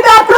Stand up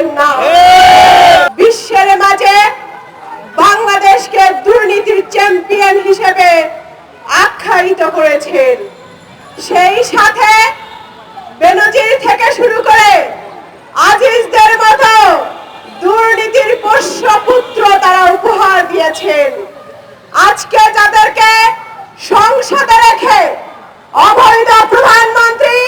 পারবেন না। বিশ্বের মাঝে বাংলাদেশকে দুর্নীতির চ্যাম্পিয়ন হিসেবে আখ্যায়িত করেছেন। সেই সাথে বেনজির থেকে শুরু করে আজিজদের মতো দুর্নীতির পোষ্যপুত্র তারা উপহার দিয়েছেন। আজকে যাদেরকে সংসদে রেখে অবৈধ প্রধানমন্ত্রী